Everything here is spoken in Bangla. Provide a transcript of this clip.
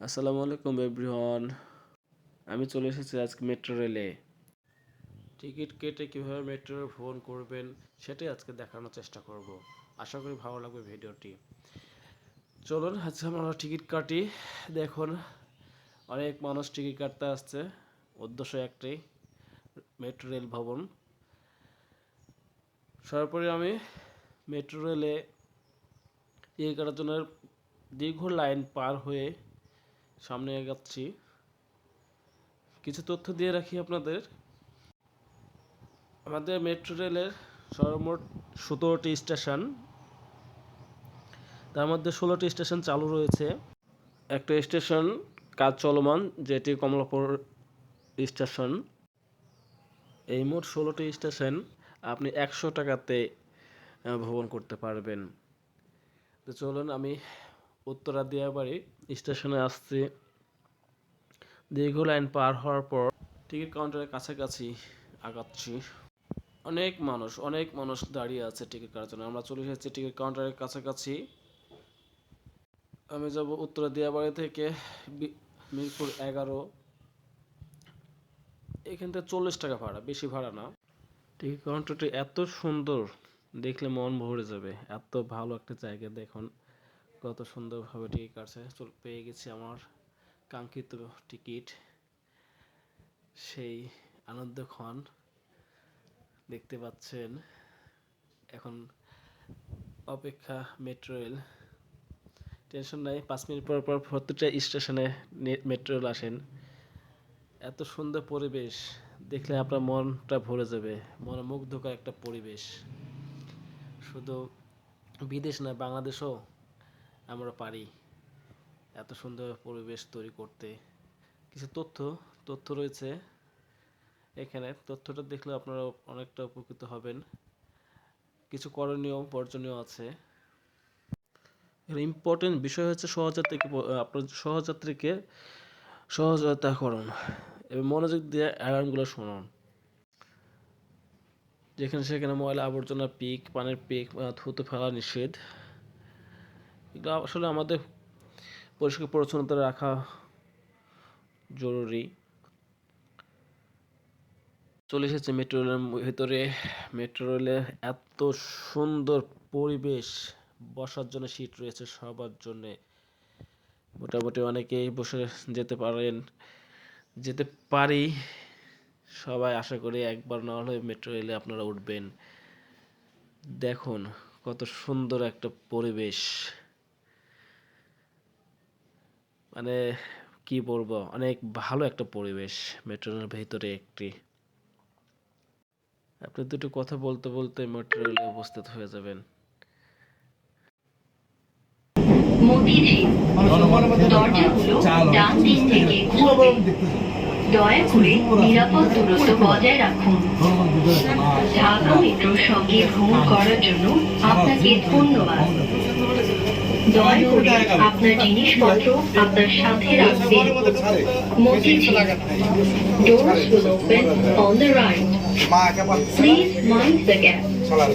আসসালামু আলাইকুম এভরিওয়ান আমি চলে এসেছি আজকে মেট্রো রেলে টিকিট কেটে কীভাবে মেট্রো রেল ভ্রমণ করবেন, সেটাই আজকে দেখানোর চেষ্টা করব। আশা করি ভালো লাগবে ভিডিওটি। চলুন, আজকে আমরা টিকিট কাটি। দেখুন, অনেক মানুষ টিকিট কাটতে আসছে। উদ্দেশ্য একটাই মেট্রো রেল ভবন। সর্বোপরি আমি মেট্রো রেলে টিকিট কাটার জন্য দীর্ঘ লাইন পার হয়ে সামনে এগাচ্ছি। কিছু তথ্য দিয়ে রাখি আপনাদের। আমাদের মেট্রো রেলের সর্বমোট সতেরোটি স্টেশন। তার মধ্যে ষোলোটি স্টেশন চালু রয়েছে। একটা স্টেশন কাজ চলমান, যেটি কমলাপুর স্টেশন। এই মোট ষোলোটি স্টেশন আপনি একশো টাকাতে ভ্রমণ করতে পারবেন। তো চলুন আমি উত্তরা দিয়াবাড়ি স্টেশনে আসছি। দীর্ঘ লাইন পার হওয়ার পর টিকিট কাউন্টারের কাছাকাছি আগাচ্ছি। অনেক মানুষ অনেক মানুষ দাঁড়িয়ে আছে টিকিট কাটার জন্য। আমরা চলে এসেছি টিকিট কাউন্টারের কাছাকাছি। আমি যাব উত্তরা দিয়াবাড়ি থেকে মিরপুর এগারো। এখান থেকে চল্লিশ টাকা ভাড়া, বেশি ভাড়া না। টিকিট কাউন্টারটি এত সুন্দর, দেখলে মন ভরে যাবে। এত ভালো একটা জায়গা দেখুন। কত সুন্দরভাবে টিকিট কাটছে। চল পেয়ে গেছি আমার কাঙ্ক্ষিত টিকিট সেই আনন্দক্ষণ দেখতে পাচ্ছেন। এখন অপেক্ষা মেট্রো রেল টেনশন নাই, পাঁচ মিনিট পর পর প্রত্যেকটা স্টেশনে মেট্রো রেল আসেন। এত সুন্দর পরিবেশ, দেখলে আপনার মনটা ভরে যাবে। মনে মুগ্ধকর একটা পরিবেশ। শুধু বিদেশ না, বাংলাদেশও আমরা পারি এত সুন্দর পরিবেশ তৈরি করতে। কিছু তথ্য তথ্য রয়েছে এখানে। তথ্যটা দেখলে আপনারা অনেকটা উপকৃত হবেন। কিছু করণীয়, বর্জনীয় আছে। ইম্পর্টেন্ট বিষয় হচ্ছে সহযাত্রীকে আপনার সহযাত্রীকে সহযোগিতা করুন এবং মনোযোগ দিয়ে অ্যালার্মগুলো শুনুন। যেখানে সেখানে ময়লা আবর্জনা পিক, পানির পিক থুতু ফেলা নিষেধ। এগুলো আসলে আমাদের পরিষ্কার পরিচ্ছন্নতা রাখা জরুরি। চলে এসেছে মেট্রো রেলের ভেতরে। মেট্রো রেলে এত সুন্দর পরিবেশ, বসার জন্য সিট রয়েছে সবার জন্য। মোটামুটি অনেকেই বসে যেতে পারেন, যেতে পারি। সবাই আশা করি একবার না হলে মেট্রো রেলে আপনারা উঠবেন। দেখুন কত সুন্দর একটা পরিবেশ। মানে কি বলব অনেক ভালো একটা পরিবেশ মেট্রোর ভেতরে একটি। আপনি দুটো কথা বলতে বলতে মেট্রো রেলে উপস্থিত হয়ে যাবেন। দয়া করে নিরাপদ দূরত্ব বজায় রাখুন। ঢাকা মেট্রোর সঙ্গে ভ্রমণ করার জন্য আপনাকে ধন্যবাদ। দয়া করে আপনার জিনিসপত্র আপনার সাথে রাখবেন Motijheel Doors will open on the right. মা একা পাচ্ছে Please mind the gap. শালার